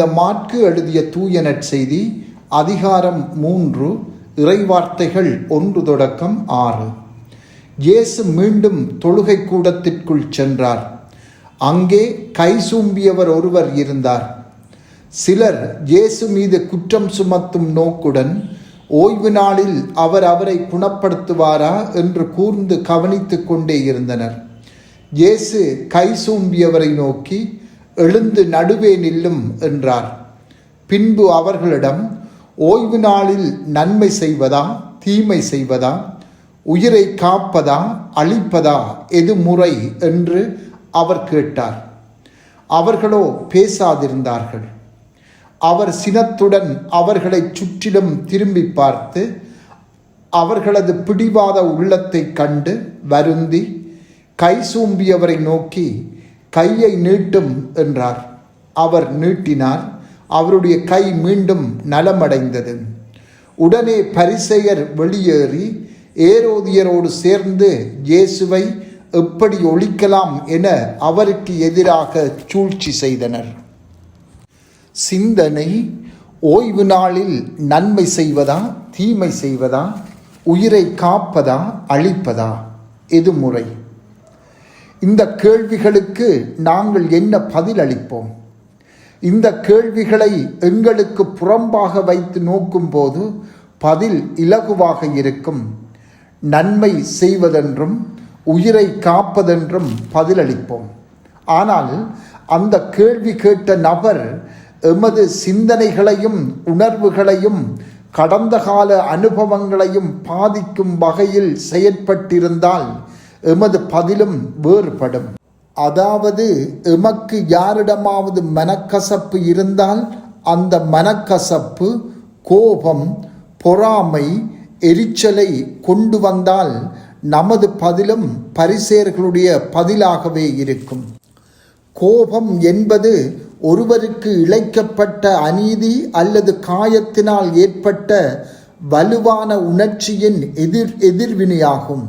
புனித மாற்கு எழுதிய தூய நற்செய்தி அதிகாரம் மூன்று இறைவார்த்தைகள் ஒன்று தொடக்கம் ஆறு. இயேசு மீண்டும் தொழுகை கூடத்திற்குள் சென்றார். அங்கே கை சூம்பியவர் ஒருவர் இருந்தார். சிலர் இயேசு மீது குற்றம் சுமத்தும் நோக்குடன் ஓய்வு நாளில் அவர் அவரை குணப்படுத்துவாரா? என்று கூர்ந்து கவனித்துக் கொண்டே இருந்தனர். இயேசு கை சூம்பியவரை நோக்கி எழுந்து நடுவே நில்லும் என்றார். பின்பு அவர்களிடம் ஓய்வு நாளில் நன்மை செய்வதா? தீமை செய்வதா? உயிரை காப்பதா? அழிப்பதா? எது முறை? என்று அவர் கேட்டார். அவர்களோ பேசாதிருந்தார்கள். அவர் சினத்துடன் அவர்களை சுற்றிலும் திரும்பி பார்த்து அவர்களது பிடிவாத உள்ளத்தை கண்டு வருந்தி கை சூம்பியவரை நோக்கி கையை நீட்டும் என்றார். அவர் நீட்டினார். அவருடைய கை மீண்டும் நலமடைந்தது. உடனே பரிசெயர் வெளியேறி ஏரோதியரோடு சேர்ந்து இயேசுவை எப்படி ஒழிக்கலாம் என அவருக்கு எதிராக சூழ்ச்சி செய்தனர். சிந்தனை ஓய்வு நாளில் நன்மை செய்வதா தீமை செய்வதா உயிரை காப்பதா அழிப்பதா? எது முறை? இந்த கேள்விகளுக்கு நாங்கள் என்ன பதில் அளிப்போம் இந்த கேள்விகளை எங்களுக்கு புறம்பாக வைத்து நோக்கும்போது பதில் இலகுவாக இருக்கும். நன்மை செய்வதென்றும் உயிரை காப்பதென்றும் பதிலளிப்போம். ஆனால் அந்த கேள்வி கேட்ட நபர் எமது சிந்தனைகளையும் உணர்வுகளையும் கடந்த கால அனுபவங்களையும் பாதிக்கும் வகையில் செயற்பட்டிருந்தால் எமது பதிலும் வேறுபடும். அதாவது எமக்கு யாரிடமாவது மனக்கசப்பு இருந்தால் அந்த மனக்கசப்பு கோபம் பொறாமை எரிச்சலை கொண்டு வந்தால் நமது பதிலும் பரிசேர்களுடைய பதிலாகவே இருக்கும். கோபம் என்பது ஒருவருக்கு இழைக்கப்பட்ட அநீதி அல்லது காயத்தினால் ஏற்பட்ட வலுவான உணர்ச்சியின் எதிர் எதிர்வினையாகும்.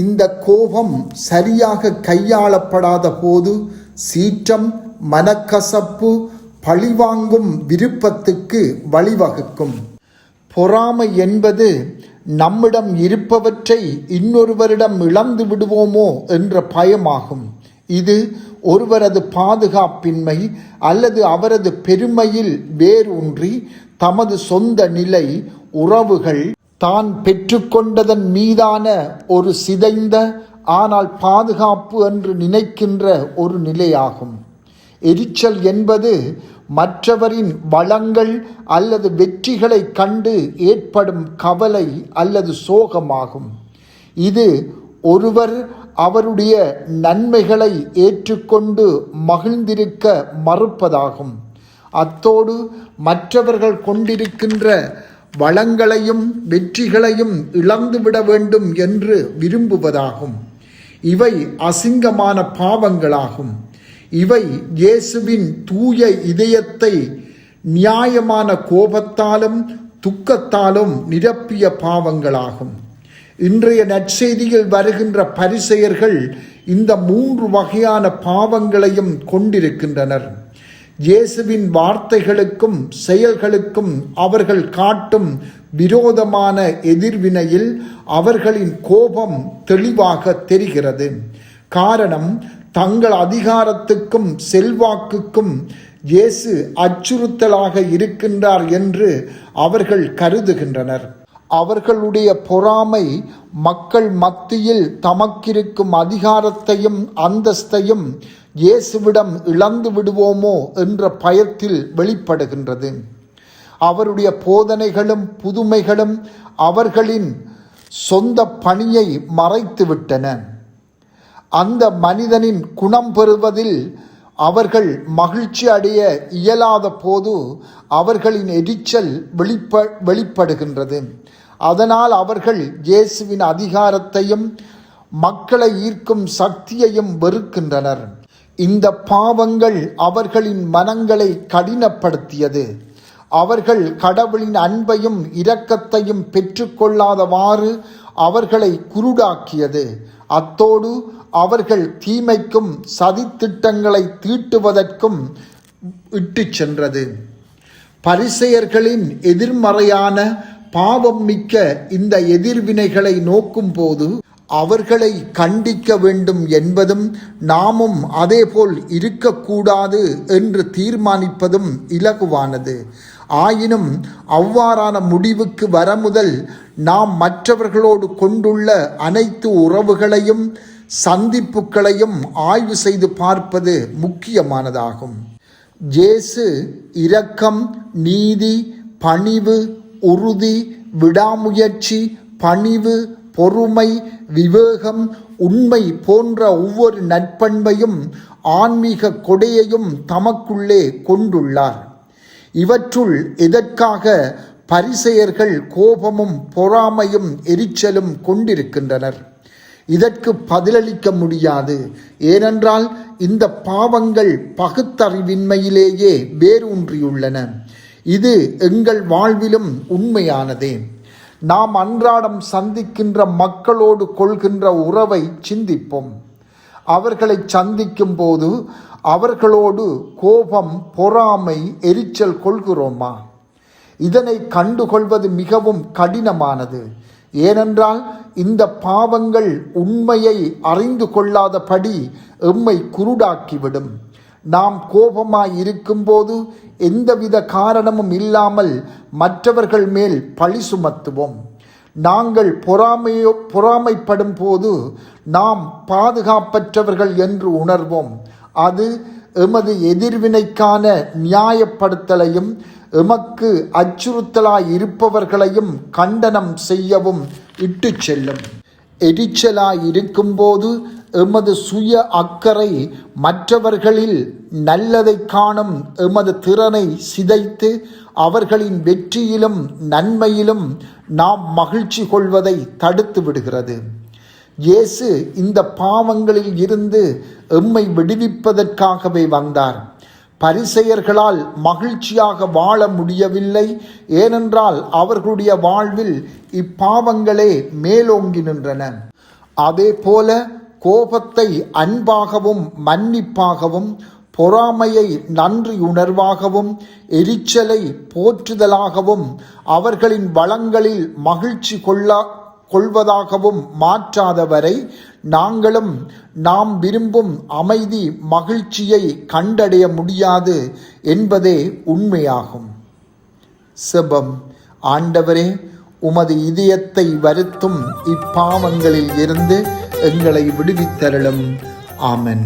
இந்த கோபம் சரியாக கையாளப்படாத போது சீற்றம் மனக்கசப்பு பழிவாங்கும் விருப்பத்துக்கு வழிவகுக்கும். பொறாமை என்பது நம்மிடம் இருப்பவற்றை இன்னொருவரிடம் இழந்து விடுவோமோ என்ற பயமாகும். இது ஒருவரது பாதுகாப்பின்மை அல்லது அவரது பெருமையில் வேரூன்றி தமது சொந்த நிலை உறவுகள் தான் பெற்றுக்கொண்டதன் மீதான ஒரு சிதைந்த ஆனால் பாதுகாப்பு என்று நினைக்கின்ற ஒரு நிலையாகும். எரிச்சல் என்பது மற்றவரின் வளங்கள் அல்லது வெற்றிகளை கண்டு ஏற்படும் கவலை அல்லது சோகமாகும். இது ஒருவர் அவருடைய நன்மைகளை ஏற்றுக்கொண்டு மகிழ்ந்திருக்க மறுப்பதாகும். அத்தோடு மற்றவர்கள் கொண்டிருக்கின்ற வளங்களையும் வெற்றிகளையும் இழந்துவிட வேண்டும் என்று விரும்புவதாகும். இவை அசிங்கமான பாவங்களாகும். இவை இயேசுவின் தூய இதயத்தை நியாயமான கோபத்தாலும் துக்கத்தாலும் நிரப்பிய பாவங்களாகும். இன்றைய நற்செய்தியில் வருகின்ற பரிசெயர்கள் இந்த மூன்று வகையான பாவங்களையும் கொண்டிருக்கின்றனர். இயேசுவின் வார்த்தைகளுக்கும் செயல்களுக்கும் அவர்கள் காட்டும் விரோதமான எதிர்வினையில் அவர்களின் கோபம் தெளிவாக தெரிகிறது. காரணம் தங்கள் அதிகாரத்துக்கும் செல்வாக்குக்கும் இயேசு அச்சுறுத்தலாக இருக்கின்றார் என்று அவர்கள் கருதுகின்றனர். அவர்களுடைய பொறாமை மக்கள் மத்தியில் தமக்கிருக்கும் அதிகாரத்தையும் அந்தஸ்தையும் இயேசுவிடம் இழந்து விடுவோமோ என்ற பயத்தில் வெளிப்படுகின்றது. அவருடைய போதனைகளும் புதுமைகளும் அவர்களின் சொந்த பணியை மறைத்துவிட்டன. அந்த மனிதனின் குணம் பெறுவதில் அவர்கள் மகிழ்ச்சி அடைய இயலாத போது அவர்களின் எரிச்சல் வெளிப்ப வெளிப்படுகின்றது. அதனால் அவர்கள் இயேசுவின் அதிகாரத்தையும் மக்களை ஈர்க்கும் சக்தியையும் வெறுக்கின்றனர். இந்த பாவங்கள் அவர்களின் மனங்களை கடினப்படுத்தியது. அவர்கள் கடவுளின் அன்பையும் இரக்கத்தையும் பெற்றுக்கொள்ளாதவாறு அவர்களை குருடாக்கியது. அத்தோடு அவர்கள் தீமைக்கும் சதித்திட்டங்களை தீட்டுவதற்கும் இட்டு சென்றது. பரிசெயர்களின் எதிர்மறையான பாவம் மிக்க இந்த எதிர்வினைகளை நோக்கும்போது அவர்களை கண்டிக்க வேண்டும் என்பதும் நாமும் அதேபோல் இருக்கக்கூடாது என்று தீர்மானிப்பதும் இலகுவானது. ஆயினும் அவ்வாறான முடிவுக்கு வர முதல் நாம் மற்றவர்களோடு கொண்டுள்ள அனைத்து உறவுகளையும் சந்திப்புகளையும் ஆய்வு செய்து பார்ப்பது முக்கியமானதாகும். ஜேசு இரக்கம் நீதி பணிவு உறுதி விடாமுயற்சி பணிவு பொறுமை விவேகம் உண்மை போன்ற ஒவ்வொரு நற்பண்பையும் ஆன்மீக கொடையையும் தமக்குள்ளே கொண்டுள்ளார். இவற்றுள் எதற்காக பரிசெயர்கள் கோபமும் பொறாமையும் எரிச்சலும் கொண்டிருக்கின்றனர்? இதற்கு பதிலளிக்க முடியாது. ஏனென்றால் இந்த பாவங்கள் பகுத்தறிவின்மையிலேயே வேரூன்றியுள்ளன. இது எங்கள் வாழ்விலும் உண்மையானதே. நாம் அன்றாடம் சந்திக்கின்ற மக்களோடு கொள்கின்ற உறவை சிந்திப்போம். அவர்களை சந்திக்கும் போது அவர்களோடு கோபம் பொறாமை எரிச்சல் கொள்கிறோமா? இதனை கண்டுகொள்வது மிகவும் கடினமானது. ஏனென்றால் இந்த பாவங்கள் உண்மையை அறிந்து கொள்ளாதபடி எம்மை குருடாக்கிவிடும். நாம் கோபமாய் இருக்கும்போது எந்தவித காரணமும் இல்லாமல் மற்றவர்கள் மேல் பழி சுமத்துவோம். நாங்கள் பொறாமையோ பொறாமைப்படும் போது நாம் பாதுகாப்பற்றவர்கள் என்று உணர்வோம். அது எமது எதிர்வினைக்கான நியாயப்படுத்தலையும் எமக்கு அச்சுறுத்தலாய் இருப்பவர்களையும் கண்டனம் செய்யவும் இட்டு செல்லும். எரிச்சலாய் இருக்கும்போது எமது சுய அக்கறை மற்றவர்களில் நல்லதை காணும் எமது திறனை சிதைத்து அவர்களின் வெற்றியிலும் நன்மையிலும் நாம் மகிழ்ச்சி கொள்வதை தடுத்து விடுகிறது. இயேசு இந்த பாவங்களில் இருந்து எம்மை விடுவிப்பதற்காகவே வந்தார். பரிசெயர்களால் மகிழ்ச்சியாக வாழ முடியவில்லை. ஏனென்றால் அவர்களுடைய வாழ்வில் இப்பாவங்களே மேலோங்கி நின்றன. அதே போல கோபத்தை அன்பாகவும் மன்னிப்பாகவும் பொறாமையை நன்றி உணர்வாகவும் எரிச்சலை போற்றுதலாகவும் அவர்களின் வளங்களில் மகிழ்ச்சி கொள்ள கொள்வதாகவும் மாற்றாதவரை நாங்களும் நாம் விரும்பும் அமைதி மகிழ்ச்சியை கண்டடைய முடியாது என்பதே உண்மையாகும். செபம். ஆண்டவரே உமது இதயத்தை வருத்தும் இப்பாவங்களில் இருந்து எங்களை விடுவித்தருளும். ஆமன்.